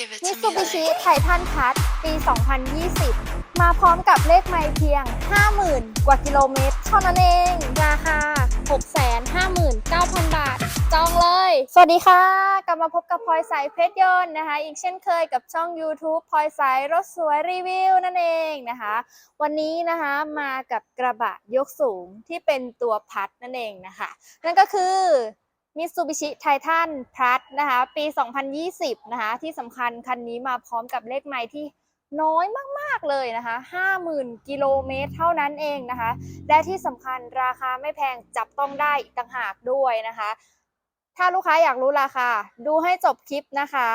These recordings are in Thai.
Give it มิ to ตซู me บิชิ like ไททันพัทปี 2020 มาพร้อมกับเลขไมล์เพียง 50,000 กว่ากิโลเมตร เท่านั้นเอง ราคา 659,000 บาท จองเลย สวัสดีค่ะ กลับมาพบกับพลอยสายเพชรยนต์นะคะ อีกเช่นเคยกับช่อง YouTube พลอยสายรถสวยรีวิวนั่นเองนะคะ วันนี้นะคะมากับกระบะยกสูงที่เป็นตัวพัดนั่นเองนะคะ นั่นก็คือ Mitsubishi Titan Plus นะคะ ปี 2020 นะคะ ที่สำคัญคันนี้มาพร้อมกับเลขไมล์ที่น้อยมาก ๆ เลยนะคะ 50,000 กิโลเมตรเท่านั้นเองนะคะ และที่สำคัญราคาไม่แพงจับต้องได้อีกต่างหากด้วยนะคะ ถ้าลูกค้าอยากรู้ราคา ดูให้จบคลิปนะคะ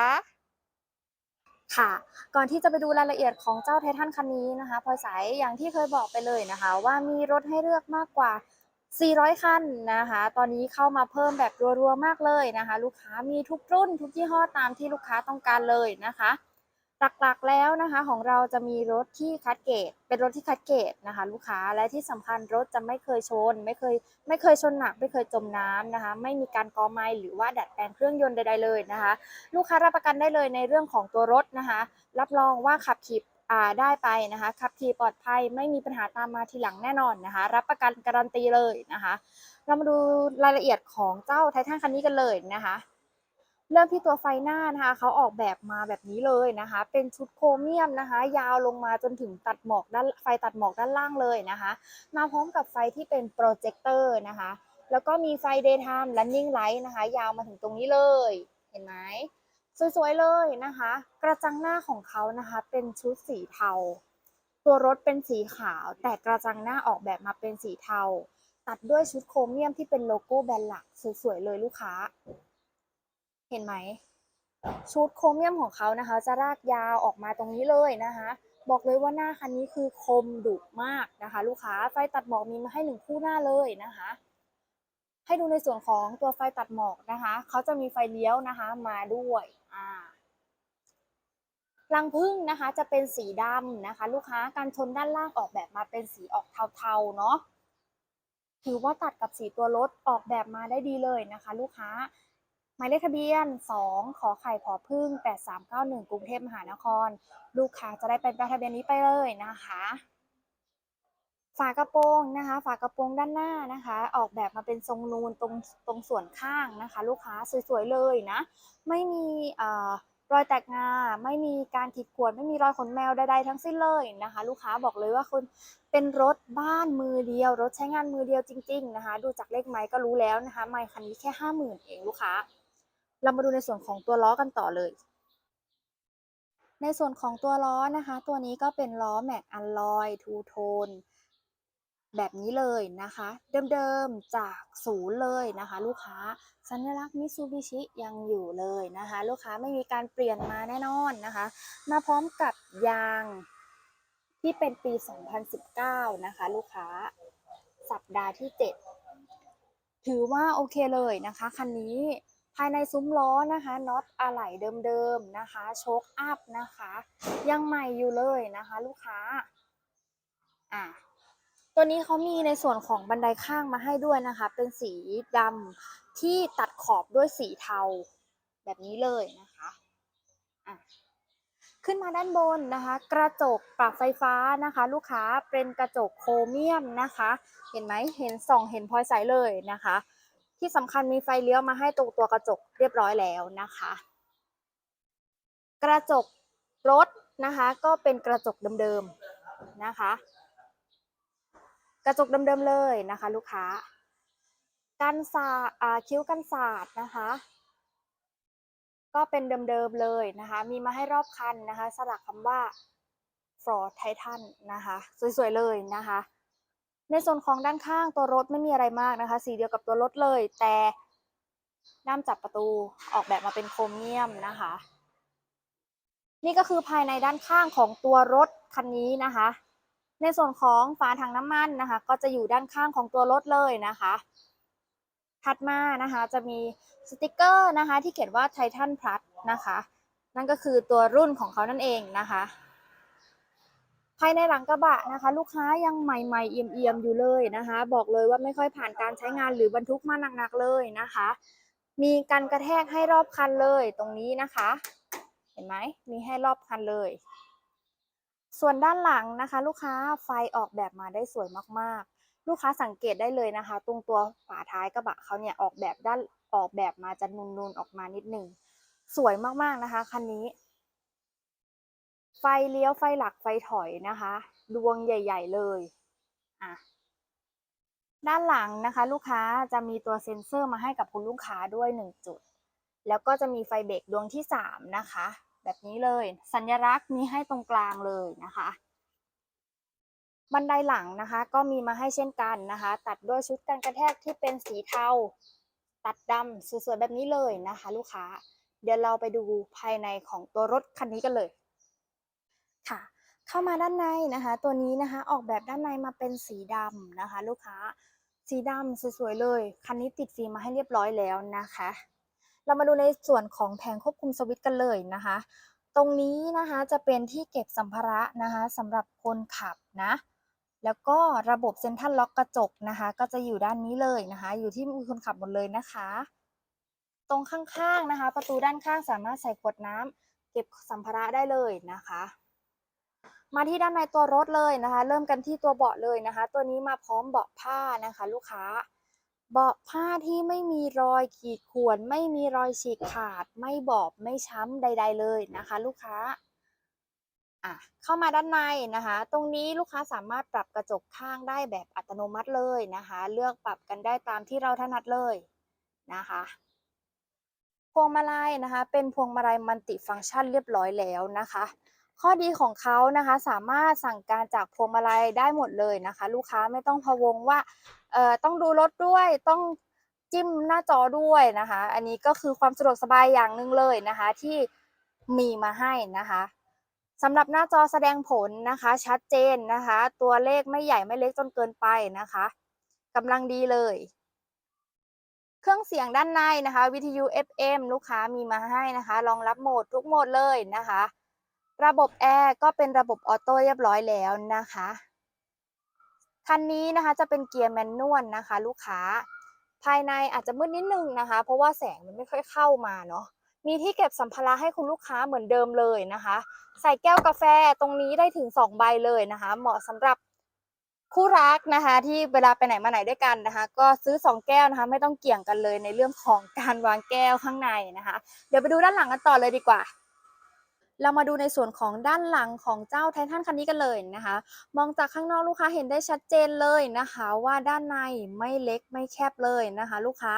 ค่ะ ก่อนที่จะไปดูรายละเอียดของเจ้าไททันคันนี้นะคะพลอยสายอย่างที่เคยบอกไปเลยนะคะ ว่ามีรถให้เลือกมากกว่า 400 คันนะคะ ตอนนี้เข้ามาเพิ่มแบบรัวๆมากเลยนะคะ ลูกค้ามีทุกรุ่นทุกยี่ห้อตามที่ลูกค้าต้องการเลยนะคะ หลักๆแล้วนะคะของเราจะมีรถที่คัดเกรดเป็นรถที่คัดเกรดนะคะ ลูกค้าและที่สำคัญรถจะไม่เคยชน ไม่เคยไม่เคยชนหนัก ไม่เคยจมน้ำนะคะ ไม่มีการกอไม้หรือว่าดัดแปลงเครื่องยนต์ใดๆเลยนะคะ ลูกค้ารับประกันได้เลยในเรื่องของตัวรถนะคะ รับรองว่าขับขี่ ได้ไปนะคะขับขี่ปลอดภัยไม่มีปัญหาตามมาทีหลังแน่นอนนะคะ รับประกันการันตีเลยนะคะ เรามาดูรายละเอียดของเจ้าไททันคันนี้กันเลยนะคะเริ่มที่ตัวไฟหน้านะคะเขาออกแบบมาแบบนี้เลยนะคะ เป็นชุดโครเมียมนะคะ ยาวลงมาจนถึงตัดหมอกด้านไฟตัดหมอกด้านล่างเลยนะคะ มาพร้อมกับไฟที่เป็นโปรเจคเตอร์นะคะ แล้วก็มีไฟ daytime running light นะคะ ยาวมาถึงตรงนี้เลย เห็นไหม สวยๆเลยนะคะ กระจังหน้าของเขานะคะเป็นชุดสีเทา ตัวรถเป็นสีขาว แต่กระจังหน้าออกแบบมาเป็นสีเทา ตัดด้วยชุดโครเมียมที่เป็นโลโก้แบรนด์หลักสวยๆเลยลูกค้า เห็นไหม ชุดโครเมียมของเขานะคะ จะรากยาวออกมาตรงนี้เลยนะคะ บอกเลยว่าหน้าคันนี้คือคมดุมากนะคะ ลูกค้าไฟตัดหมอกมีมาให้หนึ่งคู่หน้าเลยนะคะให้ดูในส่วนของตัวไฟตัดหมอกนะคะ เขาจะมีไฟเลี้ยวนะคะมาด้วย รังพึ่งนะคะจะเป็นสีดำนะคะ ลูกค้าการชนด้านล่างออกแบบมาเป็นสีออกเทาๆเนาะถือว่าตัดกับสีตัวรถออกแบบมาได้ดีเลยนะคะ ลูกค้า หมายเลขทะเบียน 2 ขอไข่ผอพึ่ง 8391 กรุงเทพมหานคร ลูกค้าจะได้เป็นป้ายทะเบียนนี้ไปเลยนะคะ ฝากระโปรงนะคะ ฝากระโปรงด้านหน้านะคะ ออกแบบมาเป็นทรงนูนตรงตรงส่วนข้างนะคะ ลูกค้าสวยๆเลยนะ ไม่มีเอ่อ รอยแตกงาไม่มีการขีดข่วนไม่มีรอยขนแมวใดๆทั้งสิ้นเลยนะคะ ลูกค้าบอกเลยว่าคุณเป็นรถบ้านมือเดียว รถใช้งานมือเดียวจริง ๆ นะคะ ดูจากเลขไม้ก็รู้แล้วนะคะ ไม้คันนี้แค่ห้าหมื่นเองลูกค้า เรามาดูในส่วนของตัวล้อกันต่อเลย ในส่วนของตัวล้อนะคะ ตัวนี้ก็เป็นล้อแม็กอัลลอยทูโทน แบบนี้เลยนะคะ เดิมๆจากศูนย์เลยนะคะ ลูกค้าสัญลักษณ์มิซูบิชิยังอยู่เลยนะคะ ลูกค้าไม่มีการเปลี่ยนมาแน่นอนนะคะ มาพร้อมกับยางที่เป็นปี 2019 นะคะ ลูกค้าสัปดาห์ที่ 7 ถือว่าโอเคเลยนะคะคันนี้ภายในซุ้มล้อนะคะน็อตอะไหล่เดิมๆนะคะโชคอัพนะคะ ยังใหม่อยู่เลยนะคะ ลูกค้าอะ ตัวนี้เขามีในส่วนของบันไดข้างมาให้ด้วยนะคะ เป็นสีดำที่ตัดขอบด้วยสีเทาแบบนี้เลยนะคะอะขึ้นมาด้านบนนะคะ กระจกปรับไฟฟ้านะคะ ลูกค้าเป็นกระจกโครเมียมนะคะ เห็นไหมเห็นส่องเห็นพลอยใสเลยนะคะ ที่สำคัญมีไฟเลี้ยวมาให้ตรงตัวกระจกเรียบร้อยแล้วนะคะ กระจกรถนะคะ ก็เป็นกระจกเดิมๆนะคะ กระจกเดิมๆเลยนะคะ ลูกค้ากันสาดอ่าคิ้วกันสาดนะคะ ก็เป็นเดิมๆเลยนะคะ มีมาให้รอบคันนะคะ สลักคำว่า Ford Titan นะคะ สวยๆเลยนะคะ ในส่วนของด้านข้างตัวรถไม่มีอะไรมากนะคะ สีเดียวกับตัวรถเลย แต่ด้ามจับประตูออกแบบมาเป็นโครเมียมนะคะ นี่ก็คือภายในด้านข้างของตัวรถคันนี้นะคะ ในส่วนของฝาถังน้ำมันนะคะ ก็จะอยู่ด้านข้างของตัวรถเลยนะคะ ถัดมานะคะจะมีสติกเกอร์นะคะ ที่เขียนว่า Titan Plus นะคะ นั่นก็คือตัวรุ่นของเขานั่นเองนะคะภายในหลังกระบะนะคะ ลูกค้ายังใหม่ๆเอี่ยมๆอยู่เลยนะคะ บอกเลยว่าไม่ค่อยผ่านการใช้งานหรือบรรทุกมาหนักๆเลยนะคะ มีกันกระแทกให้รอบคันเลยตรงนี้นะคะ เห็นไหมมีให้รอบคันเลย ส่วนด้านหลังนะคะ ลูกค้าไฟออกแบบมาได้สวยมากๆ ลูกค้าสังเกตได้เลยนะคะ ตรงตัวฝาท้ายกระบะเขาเนี่ยออกแบบด้านออกแบบมาจะนูนๆออกมานิดหนึ่งสวยมากๆนะคะคันนี้ ไฟเลี้ยวไฟหลักไฟถอยนะคะ ดวงใหญ่ ๆ เลยอะด้านหลังนะคะ ลูกค้าจะมีตัวเซ็นเซอร์มาให้กับคุณลูกค้าด้วยหนึ่งจุด แล้วก็จะมีไฟเบรกดวงที่สามนะคะ แบบนี้เลย สัญลักษณ์มีให้ตรงกลางเลยนะคะ บันไดหลังนะคะ ก็มีมาให้เช่นกันนะคะ ตัดด้วยชุดกันกระแทกที่เป็นสีเทาตัดดำสวยๆแบบนี้เลยนะคะ ลูกค้า เดี๋ยวเราไปดูภายในของตัวรถคันนี้กันเลยค่ะ เข้ามาด้านในนะคะ ตัวนี้นะคะออกแบบด้านในมาเป็นสีดำนะคะ ลูกค้า สีดำสวยๆเลย คันนี้ติดฟิล์มมาให้เรียบร้อยแล้วนะคะ เรามาดูในส่วนของแผงควบคุมสวิตช์กันเลยนะคะ ตรงนี้นะคะจะเป็นที่เก็บสัมภาระนะคะสำหรับคนขับนะ แล้วก็ระบบเซ็นทรัลล็อกกระจกนะคะ ก็จะอยู่ด้านนี้เลยนะคะ อยู่ที่มือคนขับหมดเลยนะคะ ตรงข้างๆนะคะ ประตูด้านข้างสามารถใส่ขวดน้ำเก็บสัมภาระได้เลยนะคะมาที่ด้านในตัวรถเลยนะคะ เริ่มกันที่ตัวเบาะเลยนะคะ ตัวนี้มาพร้อมเบาะผ้านะคะ ลูกค้า เบาะผ้าที่ไม่มีรอยขีดข่วน ไม่มีรอยฉีกขาด ไม่บอบไม่ช้ำใด ๆ เลยนะคะ ลูกค้าอะเข้ามาด้านในนะคะ ตรงนี้ลูกค้าสามารถปรับกระจกข้างได้แบบอัตโนมัติเลยนะคะ เลือกปรับกันได้ตามที่เราถนัดเลยนะคะพวงมาลัยนะคะ เป็นพวงมาลัยมัลติฟังก์ชันเรียบร้อยแล้วนะคะ ข้อดีของเขานะคะสามารถสั่งการจากพวงมาลัยได้หมดเลยนะคะ ลูกค้าไม่ต้องพะวงว่าเอ่อต้องดูรถด้วยต้องจิ้มหน้าจอด้วยนะคะ อันนี้ก็คือความสะดวกสบายอย่างหนึ่งเลยนะคะ ที่มีมาให้นะคะสำหรับหน้าจอแสดงผลนะคะ ชัดเจนนะคะ ตัวเลขไม่ใหญ่ไม่เล็กจนเกินไปนะคะกำลังดีเลย เครื่องเสียงด้านในนะคะ วิทยุ FM ลูกค้ามีมาให้นะคะรองรับโหมดทุกโหมดเลยนะคะ ระบบแอร์ก็เป็นระบบออโต้เรียบร้อยแล้วนะคะ คันนี้นะคะจะเป็นเกียร์แมนนวลนะคะ ลูกค้า ภายในอาจจะมืดนิดนึงนะคะ เพราะว่าแสงมันไม่ค่อยเข้ามาเนาะ มีที่เก็บสัมภาระให้คุณลูกค้าเหมือนเดิมเลยนะคะ ใส่แก้วกาแฟตรงนี้ได้ถึง 2 ใบเลยนะคะ เหมาะสำหรับคู่รักนะคะ ที่เวลาไปไหนมาไหนด้วยกันนะคะ ก็ซื้อ 2 แก้วนะคะ ไม่ต้องเกี่ยงกันเลยในเรื่องของการวางแก้วข้างในนะคะ เดี๋ยวไปดูด้านหลังกันต่อเลยดีกว่า เรามาดูในส่วนของด้านหลังของเจ้าไททันคันนี้กันเลยนะคะ มองจากข้างนอกลูกค้าเห็นได้ชัดเจนเลยนะคะ ว่าด้านในไม่เล็กไม่แคบเลยนะคะ ลูกค้า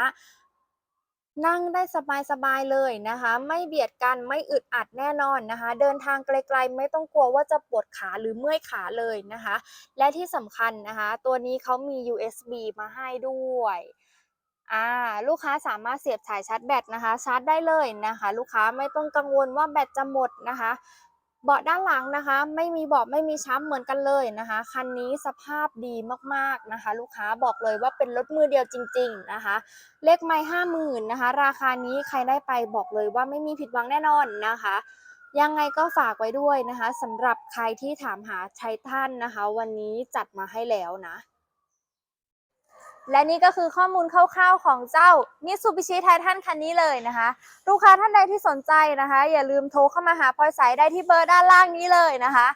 นั่งได้สบายๆเลยนะคะ ไม่เบียดกันไม่อึดอัดแน่นอนนะคะ เดินทางไกลๆ ไม่ต้องกลัวว่าจะปวดขาหรือเมื่อยขาเลยนะคะ และที่สำคัญนะคะ ตัวนี้เขามี USB มาให้ด้วย อ่าลูกค้าสามารถเสียบสายชาร์จแบตนะคะ ชาร์จได้เลยนะคะ ลูกค้าไม่ต้องกังวลว่าแบตจะหมดนะคะ เบาะด้านหลังนะคะ ไม่มีเบาะไม่มีช้ำเหมือนกันเลยนะคะคันนี้สภาพดีมากๆนะคะ ลูกค้าบอกเลยว่าเป็นรถมือเดียวจริง ๆนะคะ เลขไม่ห้าหมื่นนะคะ ราคานี้ใครได้ไปบอกเลยว่าไม่มีผิดหวังแน่นอนนะคะยังไงก็ฝากไว้ด้วยนะคะสำหรับใครที่ถามหาไททันนะคะ วันนี้จัดมาให้แล้วนะ และนี่ก็คือข้อมูลคร่าวๆของเจ้า Mitsubishi Titan คันนี้เลยนะคะ ลูกค้าท่านใดที่สนใจนะคะ อย่าลืมโทรเข้ามาหาพลอยสายได้ที่เบอร์ด้านล่างนี้เลยนะคะ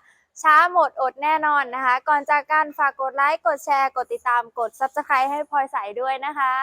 ช้าหมดอดแน่นอนนะคะ ก่อนจากการฝากกดไลค์ กดแชร์ กดติดตาม กด Subscribe ให้พลอยสายด้วยนะคะ